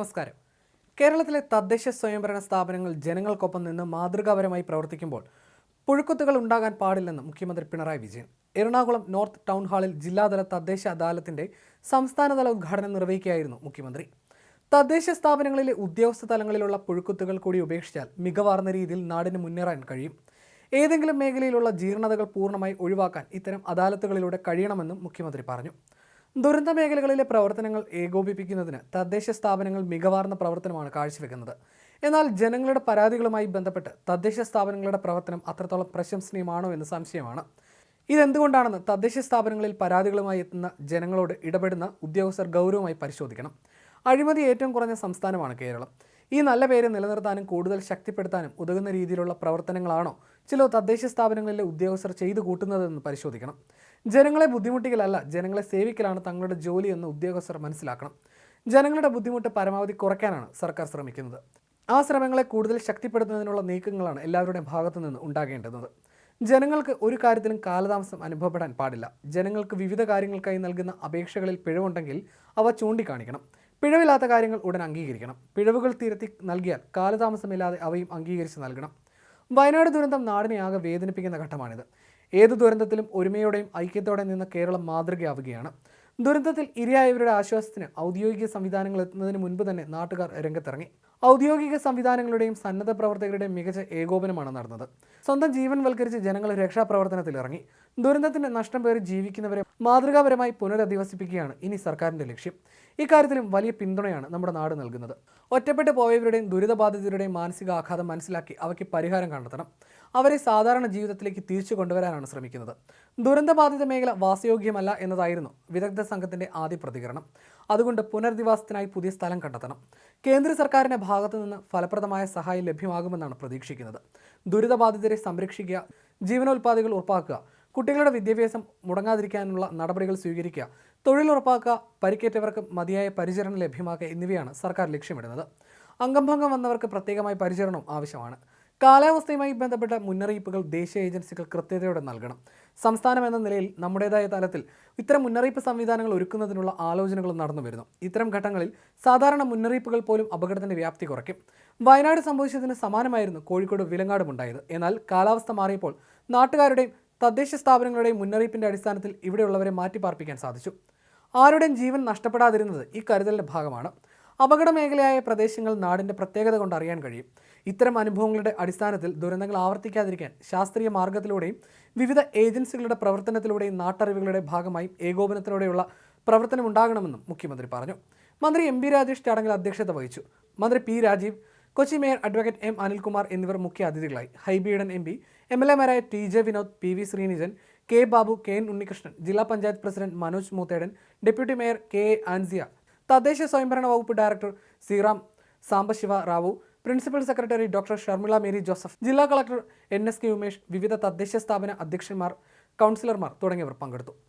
നമസ്കാരം. കേരളത്തിലെ തദ്ദേശ സ്വയംഭരണ സ്ഥാപനങ്ങൾ ജനങ്ങൾക്കൊപ്പം നിന്ന് മാതൃകാപരമായി പ്രവർത്തിക്കുമ്പോൾ പുഴുക്കുത്തുകൾ ഉണ്ടാകാൻ പാടില്ലെന്ന് മുഖ്യമന്ത്രി പിണറായി വിജയൻ. എറണാകുളം നോർത്ത് ടൗൺ ഹാളിൽ ജില്ലാതല തദ്ദേശ അദാലത്തിന്റെ സംസ്ഥാനതല ഉദ്ഘാടനം നിർവഹിക്കുകയായിരുന്നു മുഖ്യമന്ത്രി. തദ്ദേശ സ്ഥാപനങ്ങളിലെ ഉദ്യോഗസ്ഥ തലങ്ങളിലുള്ള പുഴുക്കുത്തുകൾ കൂടി ഉപേക്ഷിച്ചാൽ മികവാർന്ന രീതിയിൽ നാടിന് മുന്നേറാൻ കഴിയും. ഏതെങ്കിലും മേഖലയിലുള്ള ജീർണതകൾ പൂർണമായി ഒഴിവാക്കാൻ ഇത്തരം അദാലത്തുകളിലൂടെ കഴിയണമെന്നും മുഖ്യമന്ത്രി പറഞ്ഞു. ദുരന്ത മേഖലകളിലെ പ്രവർത്തനങ്ങൾ ഏകോപിപ്പിക്കുന്നതിന് തദ്ദേശ സ്ഥാപനങ്ങൾ മികവാർന്ന പ്രവർത്തനമാണ് കാഴ്ചവെക്കുന്നത്. എന്നാൽ ജനങ്ങളുടെ പരാതികളുമായി ബന്ധപ്പെട്ട് തദ്ദേശ സ്ഥാപനങ്ങളുടെ പ്രവർത്തനം അത്രത്തോളം പ്രശംസനീയമാണോ എന്ന് സംശയമാണ്. ഇതെന്തുകൊണ്ടാണെന്ന് തദ്ദേശ സ്ഥാപനങ്ങളിൽ പരാതികളുമായി എത്തുന്ന ജനങ്ങളോട് ഇടപെടുന്ന ഉദ്യോഗസ്ഥർ ഗൗരവമായി പരിശോധിക്കണം. അഴിമതി ഏറ്റവും കുറഞ്ഞ സംസ്ഥാനമാണ് കേരളം. ഈ നല്ല പേര് നിലനിർത്താനും കൂടുതൽ ശക്തിപ്പെടുത്താനും ഉതകുന്ന രീതിയിലുള്ള പ്രവർത്തനങ്ങളാണോ ചില തദ്ദേശ സ്ഥാപനങ്ങളിലെ ഉദ്യോഗസ്ഥർ ചെയ്തു കൂട്ടുന്നതെന്ന് പരിശോധിക്കണം. ജനങ്ങളെ ബുദ്ധിമുട്ടിക്കലല്ല ജനങ്ങളെ സേവിക്കലാണ് തങ്ങളുടെ ജോലി എന്ന് ഉദ്യോഗസ്ഥർ മനസ്സിലാക്കണം. ജനങ്ങളുടെ ബുദ്ധിമുട്ട് പരമാവധി കുറയ്ക്കാനാണ് സർക്കാർ ശ്രമിക്കുന്നത്. ആ ശ്രമങ്ങളെ കൂടുതൽ ശക്തിപ്പെടുത്തുന്നതിനുള്ള നീക്കങ്ങളാണ് എല്ലാവരുടെയും ഭാഗത്തു നിന്ന് ഉണ്ടാകേണ്ടത് ജനങ്ങൾക്ക് ഒരു കാര്യത്തിലും കാലതാമസം അനുഭവപ്പെടാൻ പാടില്ല. ജനങ്ങൾക്ക് വിവിധ കാര്യങ്ങൾക്കായി നൽകുന്ന അപേക്ഷകളിൽ പിഴവുണ്ടെങ്കിൽ അവ ചൂണ്ടിക്കാണിക്കണം. പിഴവില്ലാത്ത കാര്യങ്ങൾ ഉടൻ അംഗീകരിക്കണം. പിഴവുകൾ തിരുത്തി നൽകിയാൽ കാലതാമസമില്ലാതെ അവയും അംഗീകരിച്ച് നൽകണം. വയനാട് ദുരന്തം നാടിനെ ആകെ വേദനിപ്പിക്കുന്ന ഘട്ടമാണിത്. ഏത് ദുരന്തത്തിലും ഒരുമയോടെയും ഐക്യത്തോടെ നിന്ന കേരളം മാതൃകയാവുകയാണ്. ദുരന്തത്തിൽ ഇരയായവരുടെ ആശ്വാസത്തിന് ഔദ്യോഗിക സംവിധാനങ്ങൾ എത്തുന്നതിന് മുൻപ് തന്നെ നാട്ടുകാർ രംഗത്തിറങ്ങി. ഔദ്യോഗിക സംവിധാനങ്ങളുടെയും സന്നദ്ധ പ്രവർത്തകരുടെയും മികച്ച ഏകോപനമാണ് നടന്നത്. സ്വന്തം ജീവൻ വൽക്കരിച്ച് ജനങ്ങൾ രക്ഷാപ്രവർത്തനത്തിൽ ഇറങ്ങി. ദുരന്തത്തിന്റെ നഷ്ടം പേറി ജീവിക്കുന്നവരെ മാതൃകാപരമായി പുനരധിവസിപ്പിക്കുകയാണ് ഇനി സർക്കാരിന്റെ ലക്ഷ്യം. ഇക്കാര്യത്തിലും വലിയ പിന്തുണയാണ് നമ്മുടെ നാട് നൽകുന്നത്. ഒറ്റപ്പെട്ടു പോയവരുടെയും ദുരിതബാധിതരുടെയും മാനസികാഘാതം മനസ്സിലാക്കി അവയ്ക്ക് പരിഹാരം കണ്ടെത്തണം. അവരെ സാധാരണ ജീവിതത്തിലേക്ക് തിരിച്ചു കൊണ്ടുവരാനാണ് ശ്രമിക്കുന്നത്. ദുരന്തബാധിത മേഖല വാസയോഗ്യമല്ല എന്നതായിരുന്നു വിദഗ്ധ സംഘത്തിന്റെ ആദ്യ പ്രതികരണം. അതുകൊണ്ട് പുനരധിവാസത്തിനായി പുതിയ സ്ഥലം കണ്ടെത്തണം. കേന്ദ്ര സർക്കാരിന്റെ ഭാഗത്തു നിന്ന് ഫലപ്രദമായ സഹായം ലഭ്യമാകുമെന്നാണ് പ്രതീക്ഷിക്കുന്നത്. ദുരിതബാധിതരെ സംരക്ഷിക്കുക ജീവനോൽപാദികൾ ഉറപ്പാക്കുക കുട്ടികളുടെ വിദ്യാഭ്യാസം മുടങ്ങാതിരിക്കാനുള്ള നടപടികൾ സ്വീകരിക്കുക തൊഴിൽ ഉറപ്പാക്കുക പരിക്കേറ്റവർക്ക് മതിയായ പരിചരണം ലഭ്യമാക്കുക എന്നിവയാണ് സർക്കാർ ലക്ഷ്യമിടുന്നത്. അംഗംഭംഗം വന്നവർക്ക് പ്രത്യേകമായി പരിചരണവും ആവശ്യമാണ്. കാലാവസ്ഥയുമായി ബന്ധപ്പെട്ട മുന്നറിയിപ്പുകൾ ദേശീയ ഏജൻസികൾ കൃത്യതയോടെ നൽകണം. സംസ്ഥാനം എന്ന നിലയിൽ നമ്മുടേതായ തലത്തിൽ ഇത്തരം മുന്നറിയിപ്പ് സംവിധാനങ്ങൾ ഒരുക്കുന്നതിനുള്ള ആലോചനകൾ നടന്നു വരുന്നു. ഇത്തരം ഘട്ടങ്ങളിൽ സാധാരണ മുന്നറിയിപ്പുകൾ പോലും അപകടത്തിന്റെ വ്യാപ്തി കുറയ്ക്കും. വയനാട് സംഭവിച്ചതിന് സമാനമായിരുന്നു കോഴിക്കോട് വിലങ്ങാടും ഉണ്ടായത്. എന്നാൽ കാലാവസ്ഥ മാറിയപ്പോൾ നാട്ടുകാരുടെയും തദ്ദേശ സ്ഥാപനങ്ങളുടെയും മുന്നറിയിപ്പിന്റെ അടിസ്ഥാനത്തിൽ ഇവിടെയുള്ളവരെ മാറ്റിപ്പാർപ്പിക്കാൻ സാധിച്ചു. ആരുടെയും ജീവൻ നഷ്ടപ്പെടാതിരുന്നത് ഈ കരുതലിന്റെ ഭാഗമാണ്. അപകട മേഖലയായ പ്രദേശങ്ങൾ നാടിന്റെ പ്രത്യേകത കൊണ്ട് അറിയാൻ കഴിയും. ഇത്തരം അനുഭവങ്ങളുടെ അടിസ്ഥാനത്തിൽ ദുരന്തങ്ങൾ ആവർത്തിക്കാതിരിക്കാൻ ശാസ്ത്രീയ മാർഗത്തിലൂടെയും വിവിധ ഏജൻസികളുടെ പ്രവർത്തനത്തിലൂടെയും നാട്ടറിവുകളുടെ ഭാഗമായി ഏകോപനത്തിലൂടെയുള്ള പ്രവർത്തനം ഉണ്ടാകണമെന്നും മുഖ്യമന്ത്രി പറഞ്ഞു. മന്ത്രി എം പി രാജേഷ് ചടങ്ങിൽ അധ്യക്ഷത വഹിച്ചു. മന്ത്രി P Rajeev Kochi mayor advocate M Anilkumar എന്നിവർ മുഖ്യ അതിഥികളായി. Hibi Eden M P M L എമാരായ T J Vinod P V Sreenijan K Babu K N Unnikrishnan ജില്ലാ panchayat president Manoj Moothedan deputy mayor K A Ansiya തദ്ദേശ സ്വയംഭരണ വകുപ്പ് director Sriram Sambasiva Rao principal secretary doctor Sharmila Mary Joseph ജില്ലാ collector N S K Umesh വിവിധ തദ്ദേശ സ്ഥാപന അധ്യക്ഷന്മാർ കൗൺസിലർമാർ തുടങ്ങിയവർ പങ്കെടുത്തു.